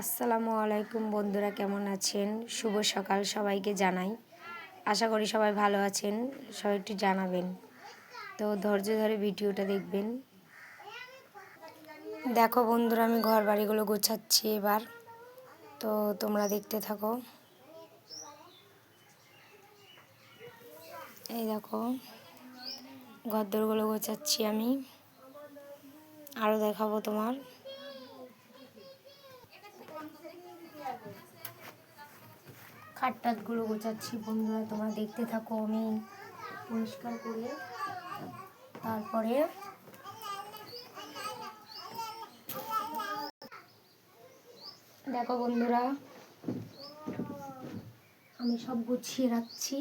আসসালামু আলাইকুম বন্ধুরা, কেমন আছেন? শুভ সকাল সবাইকে জানাই। আশা করি সবাই ভালো আছেন, সবাই একটু জানাবেন। তো ধৈর্য ধরে ভিডিওটা দেখবেন। দেখো বন্ধুরা, আমি ঘর বাড়িগুলো গোছাচ্ছি এবার। তো তোমরা দেখতে থাকো। এই দেখো, ঘরদোরগুলো গোছাচ্ছি আমি। আরও দেখাবো তোমার। খাটটাটগুলো গোছাচ্ছি, বন্ধুরা, তোমরা দেখতে থাকো, আমি পরিষ্কার করে তারপরে দেখো বন্ধুরা, আমি সব গুছিয়ে রাখছি।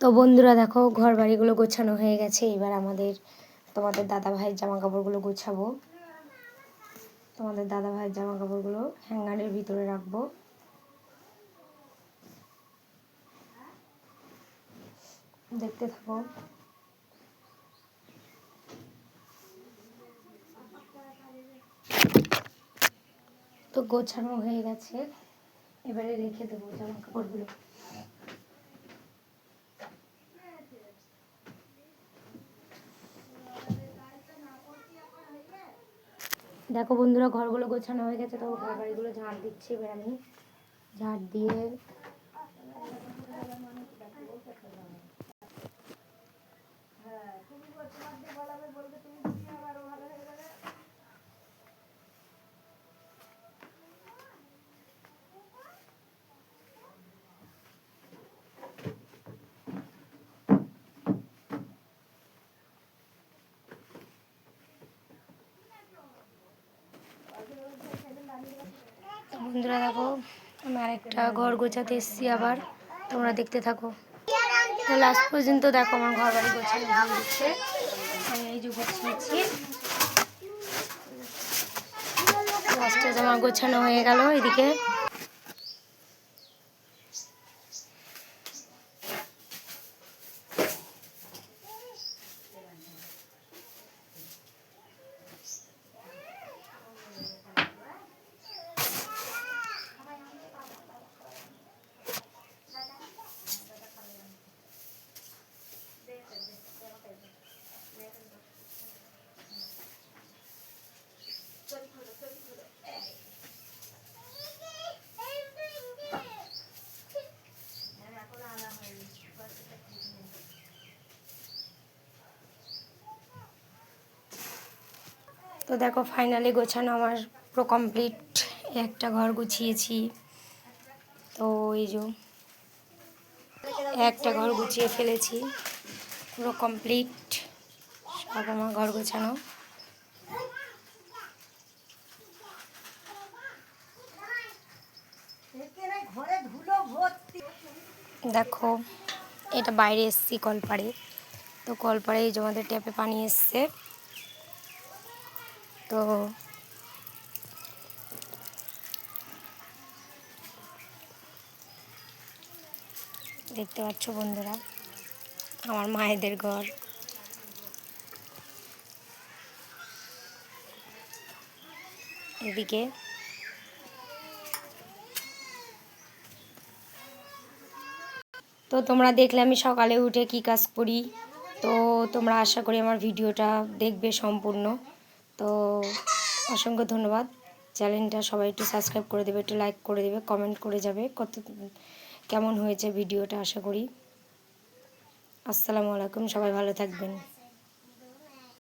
তো বন্ধুরা দেখো ঘর বাড়িগুলো গোছানো হয়ে গেছে। এবার আমাদের, তোমাদের দাদা ভাইয়ের জামা কাপড়গুলো গোছাবো। তোমাদের দাদা ভাইয়ের জামা কাপড়গুলো হ্যাঙ্গারের ভিতরে রাখব। দেখতে থাকো। তো গোছানো হয়ে গেছে। এবারে রেখে দেবো জামা কাপড়গুলো দেখো বন্ধুরা, ঘরগুলো গোছানো হয়ে গেছে, তো ঘর বাড়িগুলো ঝাঁট দিচ্ছি এবার আমি। ঝাঁট দিয়ে বন্ধুরা দেখো আমি আরেকটা ঘর গোছাতে এসেছি আবার। তোমরা দেখতে থাকো। তো লাস্ট পর্যন্ত দেখো আমার ঘর বাড়ি গোছানো হয়ে দিচ্ছে আমি এই যে গোছিয়েছি লাস্টে আমার গোছানো হয়ে গেল এদিকে। তো দেখো ফাইনালি গোছানো আমার পুরো কমপ্লিট একটা ঘর গুছিয়েছি। তো এই যে একটা ঘর গুছিয়ে ফেলেছি। পুরো কমপ্লিট সব আমার ঘর গোছানো। দেখো, এটা বাইরে এসছি কলপাড়ে। তো কলপাড়ে এই যে আমাদের ট্যাপে পানি এসছে। তো দেখতে পাচ্ছ বন্ধুরা, আমার মায়েদের ঘর। এদিকে তো তোমরা দেখলে আমি সকালে উঠে কি কাজ করি, তো তোমরা আশা করি আমার ভিডিওটা দেখবে সম্পূর্ণ। তো অসংখ্য ধন্যবাদ। চ্যানেলটা সবাই একটু সাবস্ক্রাইব করে দেবে, একটু লাইক করে দেবে কমেন্ট করে যাবে কত, কেমন হয়েছে ভিডিওটা আশা করি। আসসালামু আলাইকুম, সবাই ভালো থাকবেন।